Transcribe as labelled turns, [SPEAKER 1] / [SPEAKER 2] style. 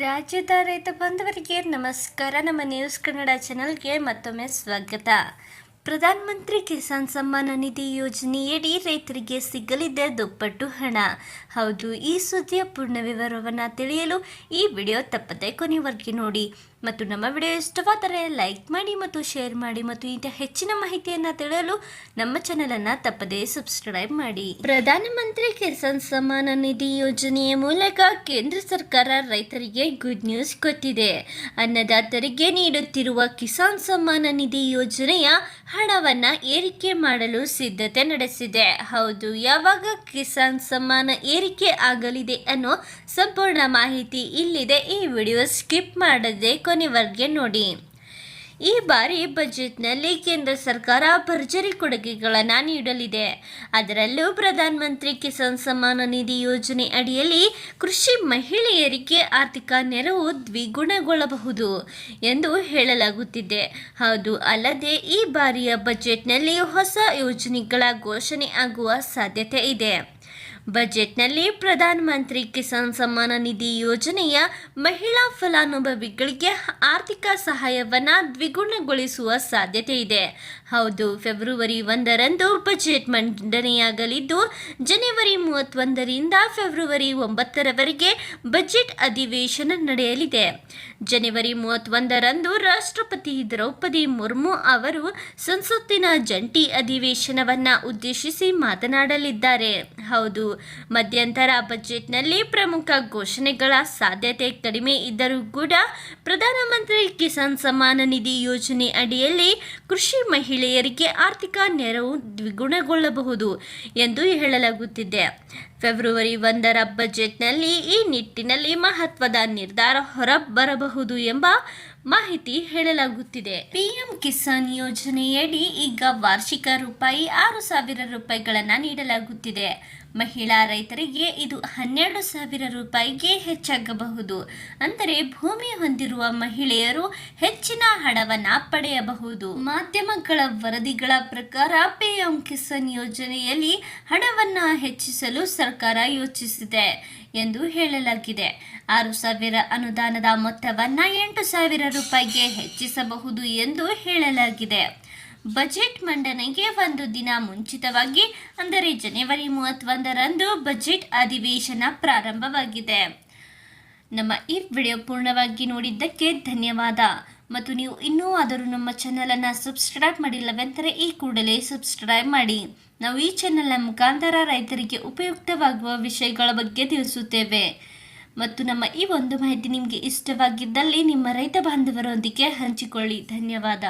[SPEAKER 1] ರಾಜ್ಯದ ರೈತ ಬಾಂಧವರಿಗೆ ನಮಸ್ಕಾರ. ನಮ್ಮ ನ್ಯೂಸ್ ಕನ್ನಡ ಚಾನೆಲ್ಗೆ ಮತ್ತೊಮ್ಮೆ ಸ್ವಾಗತ. ಪ್ರಧಾನ ಮಂತ್ರಿ ಕಿಸಾನ್ ಸಮ್ಮಾನ ನಿಧಿ ಯೋಜನೆಯಡಿ ರೈತರಿಗೆ ಸಿಗಲಿದೆ ದುಪ್ಪಟ್ಟು ಹಣ. ಹೌದು, ಈ ಸುದ್ದಿಯ ಪೂರ್ಣ ವಿವರವನ್ನು ತಿಳಿಯಲು ಈ ವಿಡಿಯೋ ತಪ್ಪದೆ ಕೊನೆವರೆಗೆ ನೋಡಿ. ಮತ್ತು ನಮ್ಮ ವಿಡಿಯೋ ಇಷ್ಟವಾದರೆ ಲೈಕ್ ಮಾಡಿ ಮತ್ತು ಶೇರ್ ಮಾಡಿ ಮತ್ತು ಇಂಥ ಹೆಚ್ಚಿನ ಮಾಹಿತಿಯನ್ನು ತಿಳಿಯಲು ನಮ್ಮ ಚಾನೆಲನ್ನು ತಪ್ಪದೇ ಸಬ್ಸ್ಕ್ರೈಬ್ ಮಾಡಿ. ಪ್ರಧಾನಮಂತ್ರಿ ಕಿಸಾನ್ ಸಮ್ಮಾನ ನಿಧಿ ಯೋಜನೆಯ ಮೂಲಕ ಕೇಂದ್ರ ಸರ್ಕಾರ ರೈತರಿಗೆ ಗುಡ್ ನ್ಯೂಸ್ ಕೊಟ್ಟಿದೆ. ಅನ್ನದಾತರಿಗೆ ನೀಡುತ್ತಿರುವ ಕಿಸಾನ್ ಸಮ್ಮಾನ ನಿಧಿ ಯೋಜನೆಯ ಹಣವನ್ನ ಏರಿಕೆ ಮಾಡಲು ಸಿದ್ಧತೆ ನಡೆಸಿದೆ. ಹೌದು, ಯಾವಾಗ ಕಿಸಾನ್ ಸಮ್ಮಾನ ಏರಿಕೆ ಆಗಲಿದೆ ಅನ್ನೋ ಸಂಪೂರ್ಣ ಮಾಹಿತಿ ಇಲ್ಲಿದೆ. ಈ ವಿಡಿಯೋ ಸ್ಕಿಪ್ ಮಾಡದೆ ಕೊನೆವರೆಗೆ ನೋಡಿ. ಈ ಬಾರಿ ಬಜೆಟ್ನಲ್ಲಿ ಕೇಂದ್ರ ಸರ್ಕಾರ ಭರ್ಜರಿ ಕೊಡುಗೆಗಳನ್ನು ನೀಡಲಿದೆ. ಅದರಲ್ಲೂ ಪ್ರಧಾನಮಂತ್ರಿ ಕಿಸಾನ್ ಸಮ್ಮಾನ ನಿಧಿ ಯೋಜನೆ ಅಡಿಯಲ್ಲಿ ಕೃಷಿ ಮಹಿಳೆಯರಿಗೆ ಆರ್ಥಿಕ ನೆರವು ದ್ವಿಗುಣಗೊಳ್ಳಬಹುದು ಎಂದು ಹೇಳಲಾಗುತ್ತಿದೆ. ಹೌದು, ಅಲ್ಲದೆ ಈ ಬಾರಿಯ ಬಜೆಟ್ನಲ್ಲಿ ಹೊಸ ಯೋಜನೆಗಳ ಘೋಷಣೆ ಆಗುವ ಸಾಧ್ಯತೆ ಇದೆ. ಬಜೆಟ್ನಲ್ಲಿ ಪ್ರಧಾನಮಂತ್ರಿ ಕಿಸಾನ್ ಸಮ್ಮಾನ ನಿಧಿ ಯೋಜನೆಯ ಮಹಿಳಾ ಫಲಾನುಭವಿಗಳಿಗೆ ಆರ್ಥಿಕ ಸಹಾಯವನ್ನು ದ್ವಿಗುಣಗೊಳಿಸುವ ಸಾಧ್ಯತೆ ಇದೆ. ಹೌದು, ಫೆಬ್ರವರಿ ಒಂದರಂದು ಬಜೆಟ್ ಮಂಡನೆಯಾಗಲಿದ್ದು, ಜನವರಿ ಮೂವತ್ತೊಂದರಿಂದ ಫೆಬ್ರವರಿ ಒಂಬತ್ತರವರೆಗೆ ಬಜೆಟ್ ಅಧಿವೇಶನ ನಡೆಯಲಿದೆ. ಜನವರಿ ಮೂವತ್ತೊಂದರಂದು ರಾಷ್ಟ್ರಪತಿ ದ್ರೌಪದಿ ಮುರ್ಮು ಅವರು ಸಂಸತ್ತಿನ ಜಂಟಿ ಅಧಿವೇಶನವನ್ನು ಉದ್ದೇಶಿಸಿ ಮಾತನಾಡಲಿದ್ದಾರೆ. ಹೌದು. ಮಧ್ಯಂತರ ಬಜೆಟ್ನಲ್ಲಿ ಪ್ರಮುಖ ಘೋಷಣೆಗಳ ಸಾಧ್ಯತೆ ಕಡಿಮೆ ಇದ್ದರೂ ಕೂಡ ಪ್ರಧಾನಮಂತ್ರಿ ಕಿಸಾನ್ ಸಮ್ಮಾನ ನಿಧಿ ಯೋಜನೆ ಅಡಿಯಲ್ಲಿ ಕೃಷಿ ಮಹಿಳೆಯರಿಗೆ ಆರ್ಥಿಕ ನೆರವು ದ್ವಿಗುಣಗೊಳ್ಳಬಹುದು ಎಂದು ಹೇಳಲಾಗುತ್ತಿದೆ. ಫೆಬ್ರವರಿ ಒಂದರ ಬಜೆಟ್ನಲ್ಲಿ ಈ ನಿಟ್ಟಿನಲ್ಲಿ ಮಹತ್ವದ ನಿರ್ಧಾರ ಹೊರಬರಬಹುದು ಎಂಬ ಮಾಹಿತಿ ಹೇಳಲಾಗುತ್ತಿದೆ. ಪಿಎಂ ಕಿಸಾನ್ ಯೋಜನೆಯಡಿ ಈಗ ವಾರ್ಷಿಕ ರೂಪಾಯಿ ಆರು ಸಾವಿರ ರೂಪಾಯಿಗಳನ್ನು ನೀಡಲಾಗುತ್ತಿದೆ. ಮಹಿಳಾ ರೈತರಿಗೆ ಇದು ಹನ್ನೆರಡು ಸಾವಿರ ರೂಪಾಯಿಗೆ ಹೆಚ್ಚಾಗಬಹುದು. ಅಂದರೆ ಭೂಮಿ ಹೊಂದಿರುವ ಮಹಿಳೆಯರು ಹೆಚ್ಚಿನ ಹಣವನ್ನು ಪಡೆಯಬಹುದು. ಮಾಧ್ಯಮಗಳ ವರದಿಗಳ ಪ್ರಕಾರ ಪಿಎಂ ಕಿಸಾನ್ ಯೋಜನೆಯಲ್ಲಿ ಹಣವನ್ನು ಹೆಚ್ಚಿಸಲು ಸರ್ಕಾರ ಯೋಚಿಸಿದೆ ಎಂದು ಹೇಳಲಾಗಿದೆ. ಆರು ಸಾವಿರ ಅನುದಾನದ ಮೊತ್ತವನ್ನು ಎಂಟು ಸಾವಿರ ರೂಪಾಯಿಗೆ ಹೆಚ್ಚಿಸಬಹುದು ಎಂದು ಹೇಳಲಾಗಿದೆ. ಬಜೆಟ್ ಮಂಡನೆಗೆ ಒಂದು ದಿನ ಮುಂಚಿತವಾಗಿ, ಅಂದರೆ ಜನವರಿ ಮೂವತ್ತೊಂದರಂದು ಬಜೆಟ್ ಅಧಿವೇಶನ ಪ್ರಾರಂಭವಾಗಿದೆ. ನಮ್ಮ ಈ ವಿಡಿಯೋ ಪೂರ್ಣವಾಗಿ ನೋಡಿದ್ದಕ್ಕೆ ಧನ್ಯವಾದ. ಮತ್ತು ನೀವು ಇನ್ನೂ ಆದರೂ ನಮ್ಮ ಚಾನಲನ್ನು ಸಬ್ಸ್ಕ್ರೈಬ್ ಮಾಡಿಲ್ಲವೆಂದರೆ ಈ ಕೂಡಲೇ ಸಬ್ಸ್ಕ್ರೈಬ್ ಮಾಡಿ. ನಾವು ಈ ಚಾನಲ್ನ ಮುಖಾಂತರ ರೈತರಿಗೆ ಉಪಯುಕ್ತವಾಗುವ ವಿಷಯಗಳ ಬಗ್ಗೆ ತಿಳಿಸುತ್ತೇವೆ. ಮತ್ತು ನಮ್ಮ ಈ ಒಂದು ಮಾಹಿತಿ ನಿಮಗೆ ಇಷ್ಟವಾಗಿದ್ದಲ್ಲಿ ನಿಮ್ಮ ರೈತ ಬಾಂಧವರೊಂದಿಗೆ ಹಂಚಿಕೊಳ್ಳಿ. ಧನ್ಯವಾದ.